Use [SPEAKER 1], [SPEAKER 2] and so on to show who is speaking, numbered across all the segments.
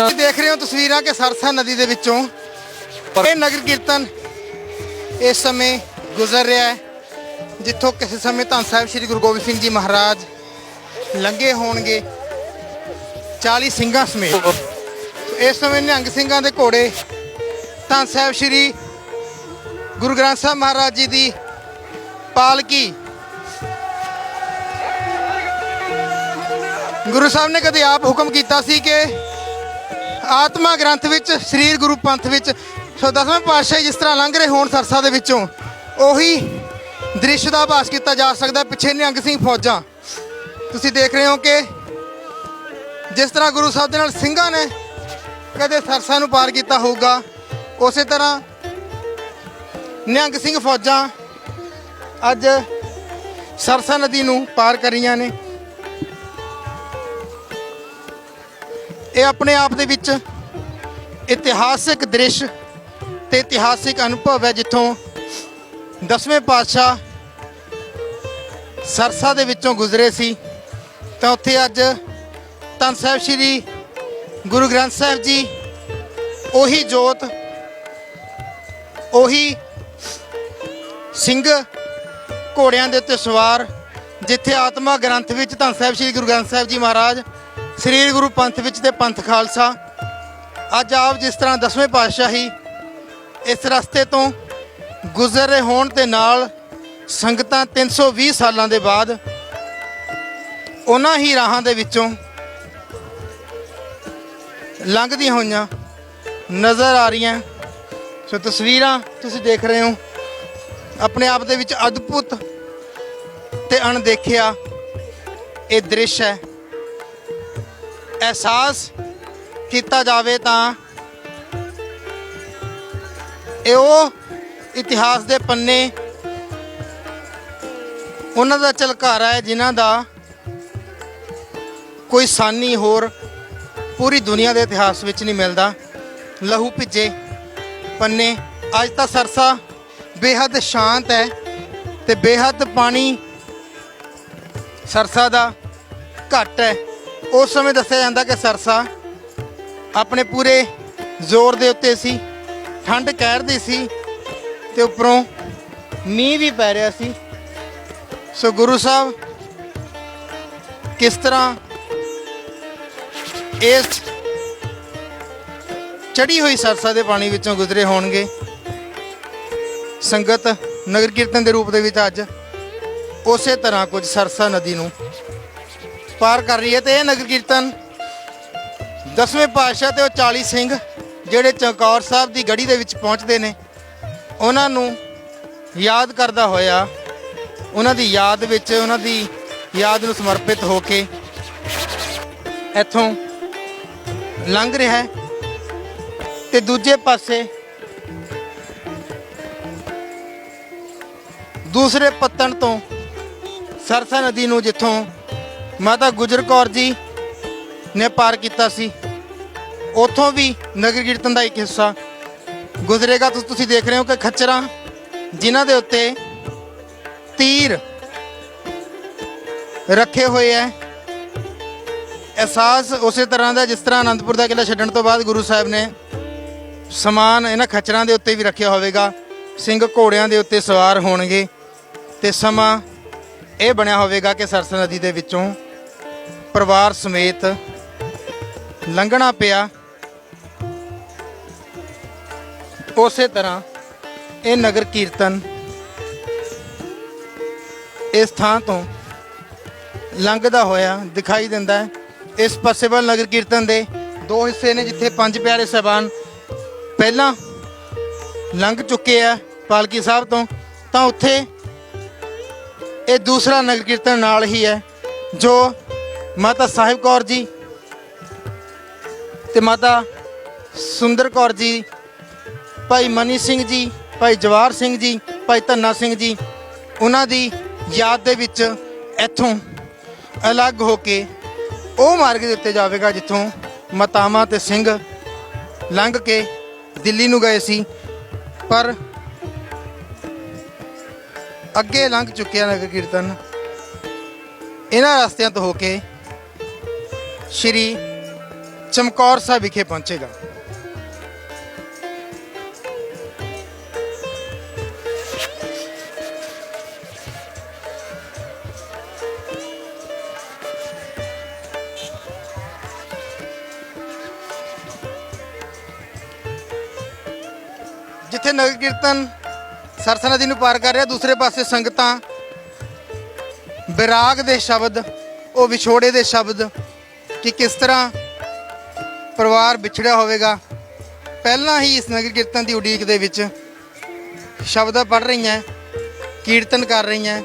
[SPEAKER 1] ਤੁਸੀਂ ਦੇਖ ਰਹੇ ਹੋ ਤਸਵੀਰਾਂ ਕਿ ਸਰਸਾ ਨਦੀ ਦੇ ਵਿੱਚੋਂ ਇਹ ਨਗਰ ਕੀਰਤਨ ਇਸ ਸਮੇਂ ਗੁਜ਼ਰ ਰਿਹਾ ਹੈ, ਜਿੱਥੋਂ ਕਿਸੇ ਸਮੇਂ ਧੰਨ ਸਾਹਿਬ ਸ੍ਰੀ ਗੁਰੂ ਗੋਬਿੰਦ ਸਿੰਘ ਜੀ ਮਹਾਰਾਜ ਲੰਘੇ ਹੋਣਗੇ 40 ਸਿੰਘਾਂ ਸਮੇਤ। ਇਸ ਸਮੇਂ ਨਿਹੰਗ ਸਿੰਘਾਂ ਦੇ ਘੋੜੇ ਧੰਨ ਸਾਹਿਬ ਸ੍ਰੀ ਗੁਰੂ ਗ੍ਰੰਥ ਸਾਹਿਬ ਮਹਾਰਾਜ ਜੀ ਦੀ ਪਾਲਕੀ ਗੁਰੂ ਸਾਹਿਬ ਨੇ ਕਦੇ ਆਪ ਹੁਕਮ ਕੀਤਾ ਸੀ ਕਿ ਆਤਮਾ ਗ੍ਰੰਥ ਵਿੱਚ, ਸਰੀਰ ਗੁਰੂ ਪੰਥ ਵਿੱਚ, ਸੋ ਦਸਵੇਂ ਪਾਤਸ਼ਾਹ ਜਿਸ ਤਰ੍ਹਾਂ ਲੰਘ ਰਹੇ ਹੋਣ ਸਰਸਾ ਦੇ ਵਿੱਚੋਂ, ਉਹੀ ਦ੍ਰਿਸ਼ ਦਾ ਆਭਾਸ ਕੀਤਾ ਜਾ ਸਕਦਾ ਪਿੱਛੇ ਨਿਹੰਗ ਸਿੰਘ ਫੌਜਾਂ। ਤੁਸੀਂ ਦੇਖ ਰਹੇ ਹੋ ਕਿ ਜਿਸ ਤਰ੍ਹਾਂ ਗੁਰੂ ਸਾਹਿਬ ਦੇ ਨਾਲ ਸਿੰਘਾਂ ਨੇ ਕਦੇ ਸਰਸਾ ਨੂੰ ਪਾਰ ਕੀਤਾ ਹੋਊਗਾ, ਉਸੇ ਤਰ੍ਹਾਂ ਨਿਹੰਗ ਸਿੰਘ ਫੌਜਾਂ ਅੱਜ ਸਰਸਾ ਨਦੀ ਨੂੰ ਪਾਰ ਕਰੀਆਂ ਨੇ। ਇਹ ਆਪਣੇ ਆਪ ਦੇ ਵਿੱਚ ਇਤਿਹਾਸਿਕ ਦ੍ਰਿਸ਼ ਤੇ ਇਤਿਹਾਸਿਕ ਅਨੁਭਵ ਹੈ, ਜਿੱਥੋਂ ਦਸਵੇਂ ਪਾਤਸ਼ਾਹ ਸਰਸਾ ਦੇ ਵਿੱਚੋਂ ਗੁਜ਼ਰੇ ਸੀ। ਤਾਂ ਉੱਥੇ ਅੱਜ ਧੰਨ ਸਾਹਿਬ ਸ੍ਰੀ ਗੁਰੂ ਗ੍ਰੰਥ ਸਾਹਿਬ ਜੀ ਉਹੀ ਜੋਤ, ਉਹੀ ਸਿੰਘ ਘੋੜਿਆਂ ਦੇ ਉੱਤੇ ਸਵਾਰ, ਜਿੱਥੇ ਆਤਮਾ ਗ੍ਰੰਥ ਵਿੱਚ ਧੰਨ ਸਾਹਿਬ ਸ੍ਰੀ ਗੁਰੂ ਗ੍ਰੰਥ ਸਾਹਿਬ ਜੀ ਮਹਾਰਾਜ ਸ੍ਰੀ ਗੁਰੂ ਪੰਥ ਵਿੱਚ ਤੇ ਪੰਥ ਖਾਲਸਾ, ਅੱਜ ਆਪ ਜਿਸ ਤਰ੍ਹਾਂ ਦਸਵੇਂ ਪਾਤਸ਼ਾਹੀ ਇਸ ਰਸਤੇ ਤੋਂ ਗੁਜ਼ਰ ਰਹੇ ਹੋਣ ਤੇ ਨਾਲ ਸੰਗਤਾਂ 320 ਸਾਲਾਂ ਦੇ ਬਾਅਦ ਉਹਨਾਂ ਹੀ ਰਾਹਾਂ ਦੇ ਵਿੱਚੋਂ ਲੰਘਦੀਆਂ ਹੋਈਆਂ ਨਜ਼ਰ ਆ ਰਹੀਆਂ। ਸੋ ਤਸਵੀਰਾਂ ਤੁਸੀਂ ਦੇਖ ਰਹੇ ਹੋ, ਆਪਣੇ ਆਪ ਦੇ ਵਿੱਚ ਅਦਭੁਤ ਤੇ ਅਣਦੇਖਿਆ ਇਹ ਦ੍ਰਿਸ਼ ਹੈ। ਅਹਿਸਾਸ ਕੀਤਾ ਜਾਵੇ ਤਾਂ ਇਹ ਉਹ ਇਤਿਹਾਸ ਦੇ ਪੰਨੇ ਉਹਨਾਂ ਦਾ ਝਲਕਾਰਾ ਹੈ ਜਿਨ੍ਹਾਂ ਦਾ ਕੋਈ ਸਾਨੀ ਹੋਰ ਪੂਰੀ ਦੁਨੀਆ ਦੇ ਇਤਿਹਾਸ ਵਿੱਚ ਨਹੀਂ ਮਿਲਦਾ। ਲਹੂ ਭਿੱਜੇ ਪੰਨੇ। ਅੱਜ ਤਾਂ ਸਰਸਾ ਬੇਹੱਦ ਸ਼ਾਂਤ ਹੈ ਤੇ ਬੇਹੱਦ ਪਾਣੀ ਸਰਸਾ ਦਾ ਘੱਟ ਹੈ। ਉਸ ਸਮੇਂ ਦੱਸਿਆ ਜਾਂਦਾ ਕਿ ਸਰਸਾ ਆਪਣੇ ਪੂਰੇ ਜ਼ੋਰ ਦੇ ਉੱਤੇ ਸੀ, ਠੰਡ ਕਹਿਰਦੀ ਸੀ ਤੇ ਉੱਪਰੋਂ ਮੀਂਹ ਵੀ ਪੈ ਰਿਹਾ ਸੀ। ਸੋ ਗੁਰੂ ਸਾਹਿਬ ਕਿਸ ਤਰ੍ਹਾਂ ਇਸ ਚੜੀ ਹੋਈ ਸਰਸਾ ਦੇ ਪਾਣੀ ਵਿੱਚੋਂ ਗੁਜ਼ਰੇ ਹੋਣਗੇ? ਸੰਗਤ ਨਗਰ ਕੀਰਤਨ ਦੇ ਰੂਪ ਦੇ ਵਿੱਚ ਅੱਜ ਉਸੇ ਤਰ੍ਹਾਂ ਕੁਝ ਸਰਸਾ ਨਦੀ ਨੂੰ ਪਾਰ ਕਰ ਰਹੀ ਹੈ ਤੇ ਇਹ ਨਗਰ ਕੀਰਤਨ ਦਸਵੇਂ ਪਾਤਸ਼ਾਹ ਤੇ ਉਹ 40 ਸਿੰਘ ਜਿਹੜੇ ਚਮਕੌਰ ਸਾਹਿਬ ਦੀ ਗੜੀ ਦੇ ਵਿੱਚ ਪਹੁੰਚਦੇ ਨੇ, ਉਹਨਾਂ ਨੂੰ ਯਾਦ ਕਰਦਾ ਹੋਇਆ, ਉਹਨਾਂ ਦੀ ਯਾਦ ਵਿੱਚ ਉਹਨਾਂ ਦੀ ਯਾਦ ਨੂੰ ਸਮਰਪਿਤ ਹੋ ਕੇ ਇੱਥੋਂ ਲੰਘ ਰਿਹਾ ਹੈ ਤੇ ਦੂਜੇ ਪਾਸੇ ਦੂਸਰੇ ਪੱਤਣ ਤੋਂ ਸਰਸਾ ਨਦੀ ਨੂੰ ਜਿੱਥੋਂ ਮਾਤਾ ਗੁਜਰ ਕੌਰ ਜੀ ਨੇ ਪਾਰ ਕੀਤਾ ਸੀ। ਉਥੋਂ ਵੀ ਨਗਰ ਕੀਰਤਨ ਦਾ ਇੱਕ ਹਿੱਸਾ। ਗੁਜ਼ਰੇਗਾ ਤੁਸ- ਤੁਸੀਂ ਦੇਖ ਰਹੇ ਹੋ ਕਿ ਖੱਚਰਾਂ ਜਿਨ੍ਹਾਂ ਦੇ ਉੱਤੇ ਤੀਰ ਰੱਖੇ ਹੋਏ ਐ। ਅਹਿਸਾਸ ਉਸੇ ਤਰ੍ਹਾਂ ਦਾ ਜਿਸ ਤਰ੍ਹਾਂ ਅਨੰਦਪੁਰ ਦਾ ਕਿਲਾ ਛੱਡਣ ਤੋਂ ਬਾਅਦ ਗੁਰੂ ਸਾਹਿਬ ਨੇ ਸਮਾਨ ਇਹਨਾਂ ਖੱਚਰਾਂ ਦੇ ਉੱਤੇ ਵੀ ਰੱਖਿਆ ਹੋਵੇਗਾ। ਸਿੰਘ ਘੋੜਿਆਂ ਦੇ ਉੱਤੇ ਸਵਾਰ ਹੋਣਗੇ ਤੇ ਸਮਾਂ ਇਹ ਬਣਿਆ ਹੋਵੇਗਾ ਕਿ ਸਰਸ ਨਦੀ ਦੇ ਵਿੱਚੋਂ ਪਰਿਵਾਰ ਸਮੇਤ ਲੰਘਣਾ ਪਿਆ। ਉਸੇ ਤਰ੍ਹਾਂ ਇਹ ਨਗਰ ਕੀਰਤਨ ਇਸ ਥਾਂ ਤੋਂ ਲੰਘਦਾ ਹੋਇਆ ਦਿਖਾਈ ਦਿੰਦਾ ਹੈ। ਇਸ ਪਾਸੇ ਵੱਲ ਨਗਰ ਕੀਰਤਨ ਦੇ ਦੋ ਹਿੱਸੇ ਨੇ, ਜਿੱਥੇ ਪੰਜ ਪਿਆਰੇ ਸਹਿਬਾਨ ਪਹਿਲਾਂ ਲੰਘ ਚੁੱਕੇ ਆ ਪਾਲਕੀ ਸਾਹਿਬ ਤੋਂ, ਤਾਂ ਉੱਥੇ ਇਹ ਦੂਸਰਾ ਨਗਰ ਕੀਰਤਨ ਨਾਲ ਹੀ ਹੈ, ਜੋ ਮਾਤਾ ਸਾਹਿਬ ਕੌਰ ਜੀ ਤੇ ਮਾਤਾ ਸੁੰਦਰ ਕੌਰ ਜੀ, ਭਾਈ ਮਨੀ ਸਿੰਘ ਜੀ, ਭਾਈ ਜਵਾਰ ਸਿੰਘ ਜੀ, ਭਾਈ ਧੰਨਾ ਸਿੰਘ ਜੀ, ਉਹਨਾਂ ਦੀ ਯਾਦ ਦੇ ਵਿੱਚ ਇੱਥੋਂ ਅਲੱਗ ਹੋ ਕੇ ਉਹ ਮਾਰਗ ਦੇ ਉੱਤੇ ਜਾਵੇਗਾ ਜਿੱਥੋਂ ਮਤਾਮਾ ਤੇ ਸਿੰਘ ਲੰਘ ਕੇ ਦਿੱਲੀ ਨੂੰ ਗਏ ਸੀ। ਪਰ ਅੱਗੇ ਲੰਘ ਚੁੱਕਿਆ ਨਗਰ ਕੀਰਤਨ। ਇਹਨਾਂ ਰਸਤਿਆਂ ਤੋਂ ਹੋ ਕੇ ਸ਼੍ਰੀ ਚਮਕੌਰ ਸਾਹਿਬ ਵਿਖੇ ਪਹੁੰਚੇਗਾ। ਜਿੱਥੇ ਨਗਰ ਕੀਰਤਨ ਸਰਸਾ ਨਦੀ ਨੂੰ ਪਾਰ ਕਰ ਰਿਹਾ, ਦੂਸਰੇ ਪਾਸੇ ਸੰਗਤਾਂ ਵਿਰਾਗ ਦੇ ਸ਼ਬਦ, ਉਹ ਵਿਛੋੜੇ ਦੇ ਸ਼ਬਦ ਕਿ ਕਿਸ ਤਰ੍ਹਾਂ ਪਰਿਵਾਰ ਵਿਛੜਿਆ ਹੋਵੇਗਾ। ਪਹਿਲਾਂ ਹੀ ਇਸ ਨਗਰ ਕੀਰਤਨ ਦੀ ਉਡੀਕ ਦੇ ਵਿੱਚ ਸ਼ਬਦਾਂ ਪੜ ਰਹੀਆਂ, ਕੀਰਤਨ ਕਰ ਰਹੀਆਂ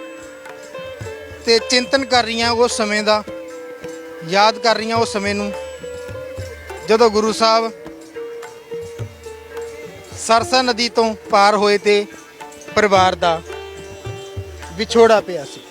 [SPEAKER 1] ਤੇ ਚਿੰਤਨ ਕਰ ਰਹੀਆਂ ਉਸ ਸਮੇਂ ਦਾ, ਯਾਦ ਕਰ ਰਹੀਆਂ ਉਸ ਸਮੇਂ ਨੂੰ। ਜਦੋਂ ਗੁਰੂ ਸਾਹਿਬ ਸਰਸਾ ਨਦੀ ਤੋਂ ਪਾਰ ਹੋਏ ਤੇ ਪਰਿਵਾਰ ਦਾ ਵਿਛੋੜਾ ਪਿਆ ਸੀ।